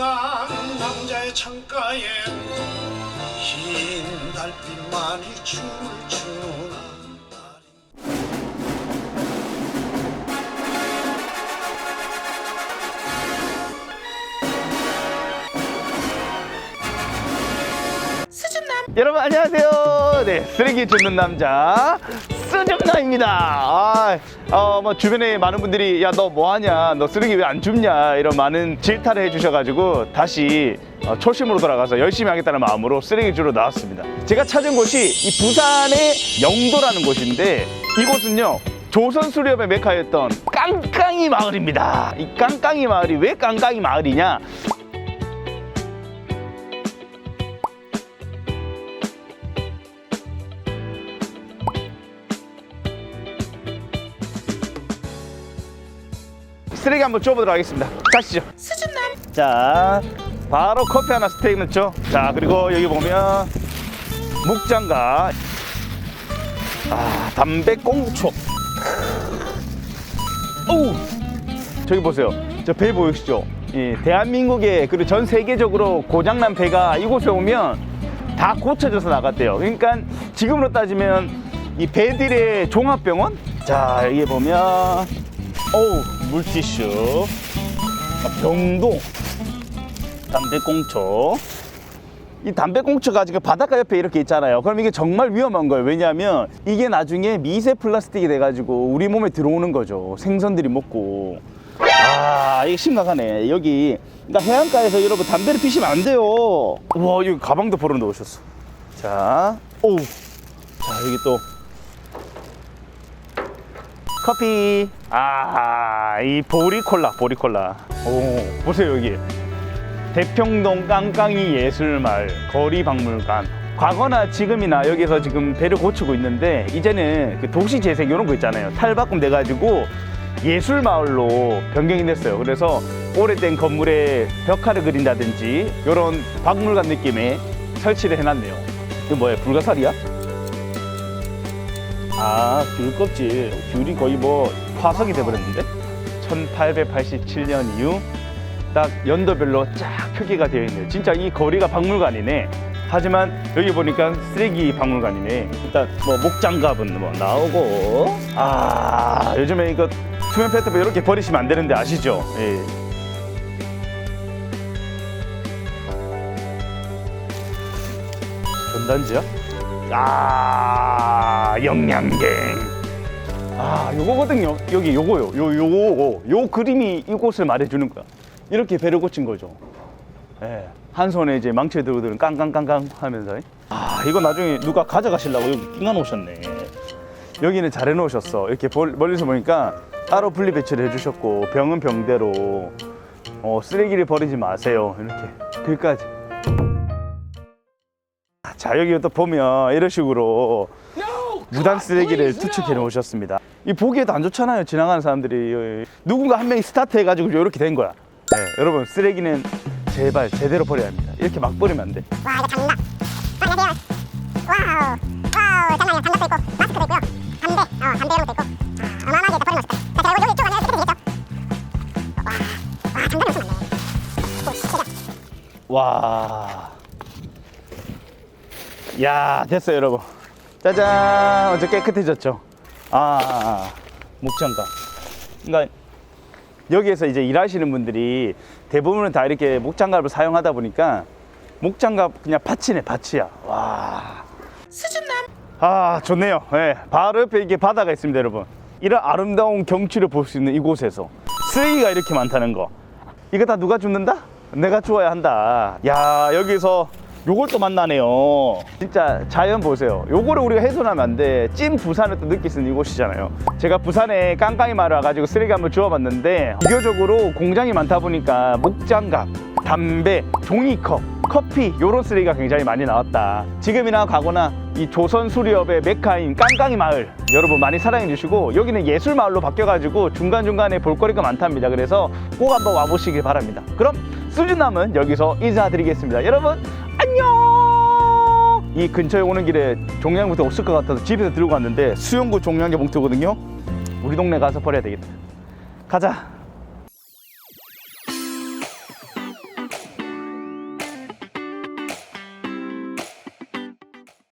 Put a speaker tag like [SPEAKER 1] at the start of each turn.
[SPEAKER 1] 지나간 남자의 창가에 흰 달빛만이 춤을 날이
[SPEAKER 2] 여러분 안녕하세요. 네, 쓰레기 줍는 남자 쓰줍나입니다. 아, 어, 뭐 주변에 많은 분들이 야 너 뭐하냐, 너 쓰레기 왜 안 줍냐 이런 많은 질타를 해주셔가지고 다시 어, 초심으로 돌아가서 열심히 하겠다는 마음으로 쓰레기 주러 나왔습니다. 제가 찾은 곳이 이 부산의 영도라는 곳인데 이곳은요. 조선 수렵의 메카였던 깡깡이 마을입니다. 이 깡깡이 마을이 왜 깡깡이 마을이냐? 쓰레기 한번 쪄보도록 하겠습니다. 가시죠. 수준남. 자, 바로 커피 하나 스테이크 넣죠. 자, 그리고 여기 보면 묵장갑, 아, 담배 꽁초. 오, 저기 보세요. 저 배 보이시죠? 이 대한민국에 그리고 전 세계적으로 고장난 배가 이곳에 오면 다 고쳐져서 나갔대요. 그러니까 지금으로 따지면 이 배들의 종합병원. 자, 여기 보면 어우 물티슈. 아, 병도 담배꽁초. 이 담배꽁초가 지금 바닷가 옆에 이렇게 있잖아요. 그럼 이게 정말 위험한 거예요. 왜냐하면 이게 나중에 미세 플라스틱이 돼가지고 우리 몸에 들어오는 거죠. 생선들이 먹고. 아 이게 심각하네. 여기 그러니까 해안가에서 여러분 담배를 피시면 안 돼요. 와 여기 가방도 벌어 놓으셨어. 자 오우. 자 여기 또 커피. 아, 이 보리콜라, 보리콜라. 오, 보세요, 여기. 대평동 깡깡이 예술마을 거리박물관. 과거나 지금이나 여기서 지금 배를 고치고 있는데, 이제는 그 도시 재생 이런 거 있잖아요. 탈바꿈 돼가지고 예술마을로 변경이 됐어요. 그래서 오래된 건물에 벽화를 그린다든지, 이런 박물관 느낌의 설치를 해놨네요. 이거 뭐야, 불가사리야? 아, 귤 껍질. 귤이 거의 뭐 화석이 돼버렸는데? 1887년 이후 딱 연도별로 쫙 표기가 되어 있네요. 진짜 이 거리가 박물관이네. 하지만 여기 보니까 쓰레기 박물관이네. 일단 뭐 목장갑은 뭐 나오고. 아, 요즘에 이거 투명 페트병 이렇게 버리시면 안 되는데 아시죠? 예. 전단지야? 아 영양갱 아 요거거든요. 여기 요거요. 요 요거. 요 그림이 이곳을 말해주는 거야. 이렇게 배를 고친 거죠. 예. 한 손에 이제 망치 들고 깡깡깡깡 하면서. 아 이거 나중에 누가 가져가시려고 여기 끼가 놓으셨네. 여기는 잘 해놓으셨어. 이렇게 벌- 멀리서 보니까 따로 분리 배치를 해주셨고 병은 병대로. 어, 쓰레기를 버리지 마세요. 이렇게. 글까지. 자 여기 또 보면 이런 식으로 무단 쓰레기를 투척해 놓으셨습니다. 이 보기에도 안 좋잖아요. 지나가는 사람들이 누군가 한 명이 스타트 해가지고 이렇게 된 거야. 네, 여러분 쓰레기는 제발 제대로 버려야 합니다. 이렇게 막 버리면 안 돼.
[SPEAKER 3] 와 이거 장난 안녕하세요 와우 와우 장난이야 장갑도 있고 마스크도 있고요 담배 어 담배 이런 것도 있고 자 어마어마하게 다 버려놓으셨다 자 자, 여기 이쪽 안에 스티커 되겠죠 와 와 장갑 놓으면 안돼 오 진짜
[SPEAKER 2] 와. 야 됐어요 여러분. 짜잔 어제 깨끗해졌죠. 아, 아, 아. 목장갑. 그러니까 여기에서 이제 일하시는 분들이 대부분은 다 이렇게 목장갑을 사용하다 보니까 목장갑 그냥 밭이네 밭이야. 와. 수준남. 아 좋네요. 예, 바로 옆에 이게 바다가 있습니다 여러분. 이런 아름다운 경치를 볼 수 있는 이곳에서 쓰레기가 이렇게 많다는 거. 이거 다 누가 줍는다? 내가 주어야 한다. 야 여기서 요걸 또 만나네요. 진짜 자연 보세요. 요거를 우리가 훼손하면 안 돼. 찐 부산을 또 느낄 수 있는 이곳이잖아요. 제가 부산에 깡깡이 마을 와가지고 쓰레기 한번 주워봤는데 비교적으로 공장이 많다 보니까 목장갑, 담배, 종이컵, 커피 요런 쓰레기가 굉장히 많이 나왔다. 지금이나 과거나 이 조선 수리업의 메카인 깡깡이 마을 여러분 많이 사랑해 주시고 여기는 예술 마을로 바뀌어가지고 중간 중간에 볼거리가 많답니다. 그래서 꼭 한번 와보시길 바랍니다. 그럼 수준남은 여기서 인사드리겠습니다. 여러분 안녕. 이 근처에 오는 길에 종량제 봉투 없을 것 같아서 집에서 들고 왔는데 수영구 종량제 봉투거든요. 우리 동네 가서 버려야 되겠다. 가자.